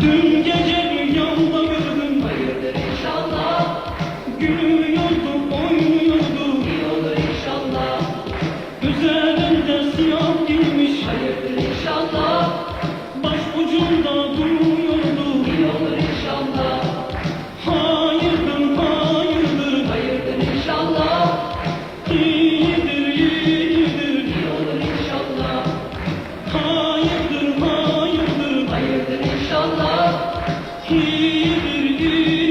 Dün gece rüyamda gördüm Hayırdır inşallah Gülüyordu oynuyordu. İyi olur inşallah. Güzel Ki bir gün